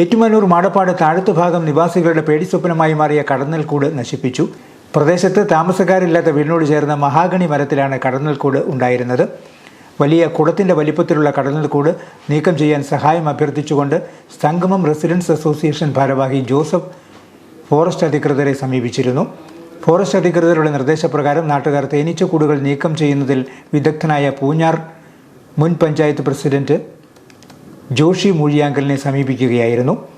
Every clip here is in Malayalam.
ഏറ്റുമാനൂർ മാടപ്പാട് താഴത്തു ഭാഗം നിവാസികളുടെ പേടിസ്വപ്നമായി മാറിയ കടന്നൽക്കൂട് നശിപ്പിച്ചു. പ്രദേശത്ത് താമസക്കാരില്ലാത്ത വീടിനോട് ചേർന്ന മഹാഗണി മരത്തിലാണ് കടന്നൽക്കൂട് ഉണ്ടായിരുന്നത്. വലിയ കുടത്തിന്റെ വലിപ്പത്തിലുള്ള കടന്നൽക്കൂട് നീക്കം ചെയ്യാൻ സഹായം അഭ്യർത്ഥിച്ചുകൊണ്ട് സംഗമം റെസിഡൻസ് അസോസിയേഷൻ ഭാരവാഹി ജോസഫ് ഫോറസ്റ്റ് അധികൃതരെ സമീപിച്ചിരുന്നു. ഫോറസ്റ്റ് അധികൃതരുടെ നിർദ്ദേശപ്രകാരം നാട്ടുകാർ തേനീച്ചക്കൂടുകൾ നീക്കം ചെയ്യുന്നതിൽ വിദഗ്ധനായ പൂഞ്ഞാർ മുൻ പഞ്ചായത്ത് പ്രസിഡന്റ് ജോഷി മൂഴിയാങ്കലിനെ സമീപിക്കുകയായിരുന്നു.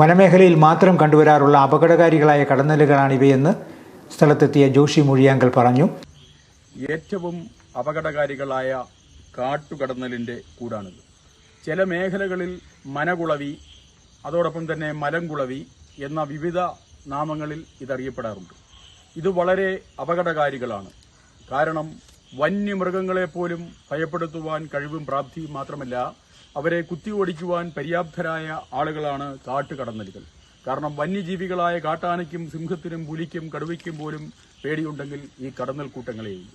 വനമേഖലയിൽ മാത്രം കണ്ടുവരാറുള്ള അപകടകാരികളായ കടന്നലുകളാണിവയെന്ന് സ്ഥലത്തെത്തിയ ജോഷി മൂഴിയാങ്കൽ പറഞ്ഞു. ഏറ്റവും അപകടകാരികളായ കാട്ടുകടന്നലിന്റെ കൂടാണിത്. ചില മേഖലകളിൽ മനകുളവി അതോടൊപ്പം തന്നെ മലങ്കുളവി എന്ന വിവിധ നാമങ്ങളിൽ ഇതറിയപ്പെടാറുണ്ട്. ഇത് വളരെ അപകടകാരികളാണ്. കാരണം വന്യമൃഗങ്ങളെപ്പോലും ഭയപ്പെടുത്തുവാൻ കഴിവും പ്രാപ്തിയും മാത്രമല്ല അവരെ കുത്തി ഓടിക്കുവാൻ പര്യാപ്തരായ ആളുകളാണ് കാട്ടുകടന്നലുകൾ. കാരണം വന്യജീവികളായ കാട്ടാനയ്ക്കും സിംഹത്തിനും പുലിക്കും കടുവയ്ക്കും പോലും പേടിയുണ്ടെങ്കിൽ ഈ കടന്നൽ കൂട്ടങ്ങളെയുള്ളൂ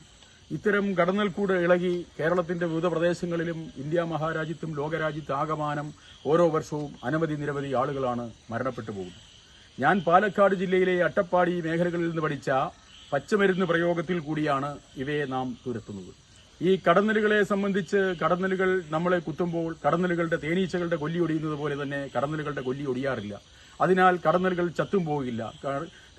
ഇത്തരം കടന്നൽക്കൂട് ഇളകി കേരളത്തിന്റെ വിവിധ പ്രദേശങ്ങളിലും ഇന്ത്യ മഹാരാജ്യത്തും ലോകരാജ്യത്ത് ആകമാനം ഓരോ വർഷവും അനവധി നിരവധി ആളുകളാണ് മരണപ്പെട്ടു പോകുന്നത്. ഞാൻ പാലക്കാട് ജില്ലയിലെ അട്ടപ്പാടി മേഖലകളിൽ നിന്ന് പഠിച്ച പച്ചമരുന്ന് പ്രയോഗത്തിൽ കൂടിയാണ് ഇവയെ നാം തുരത്തുന്നത്. ഈ കടന്നലുകളെ സംബന്ധിച്ച് കടന്നലുകൾ നമ്മളെ കുത്തുമ്പോൾ കടന്നലുകളുടെ തേനീച്ചകളുടെ കൊല്ലി ഒടിയുന്നത് പോലെ തന്നെ കടന്നലുകളുടെ കൊല്ലി ഒടിയാറില്ല. അതിനാൽ കടന്നലുകൾ ചത്തും പോകില്ല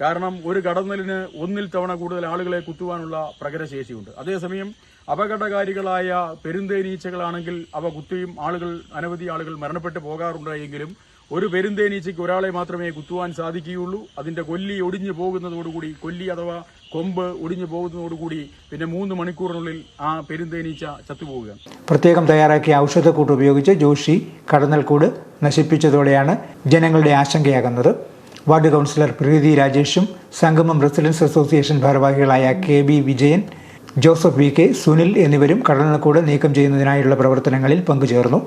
കാരണം ഒരു കടന്നലിന് ഒന്നിൽ തവണ കൂടുതൽ ആളുകളെ കുത്തുവാനുള്ള പ്രകരശേഷിയുണ്ട്. അതേസമയം അപകടകാരികളായ പെരുന്തേനീച്ചകളാണെങ്കിൽ അവ കുത്തിയും ആളുകൾ അനവധി ആളുകൾ മരണപ്പെട്ടു പോകാറുണ്ട് എങ്കിലും ഒരു പെരുന്തേനീച്ചയ്ക്ക് ഒരാളെ മാത്രമേ കുത്തുവാൻ സാധിക്കുകയുള്ളൂ. അതിന്റെ കൊല്ലി ഒടിഞ്ഞു പോകുന്നതോടുകൂടി കൊല്ലി അഥവാ കൊമ്പ് ഒടിഞ്ഞു പോകുന്നതോടുകൂടി പിന്നെ മൂന്ന് മണിക്കൂറിനുള്ളിൽ ആ പെരുന്തേനീച്ച ചത്തുപോവുകയാണ്. പ്രത്യേകം തയ്യാറാക്കിയ ഔഷധക്കൂട്ട് ഉപയോഗിച്ച് ജോഷി കടന്നൽക്കൂട് നശിപ്പിച്ചതോടെയാണ് ജനങ്ങളുടെ ആശങ്കയാകുന്നത്. വാർഡ് കൗൺസിലർ പ്രീതി രാജേഷും സംഗമം റെസിഡൻസ് അസോസിയേഷൻ ഭാരവാഹികളായ K B Vijayan Joseph V K Sunil എന്നിവരും കടന്നൽക്കൂട് നീക്കം ചെയ്യുന്നതിനായുള്ള പ്രവർത്തനങ്ങളിൽ പങ്കുചേർന്നു.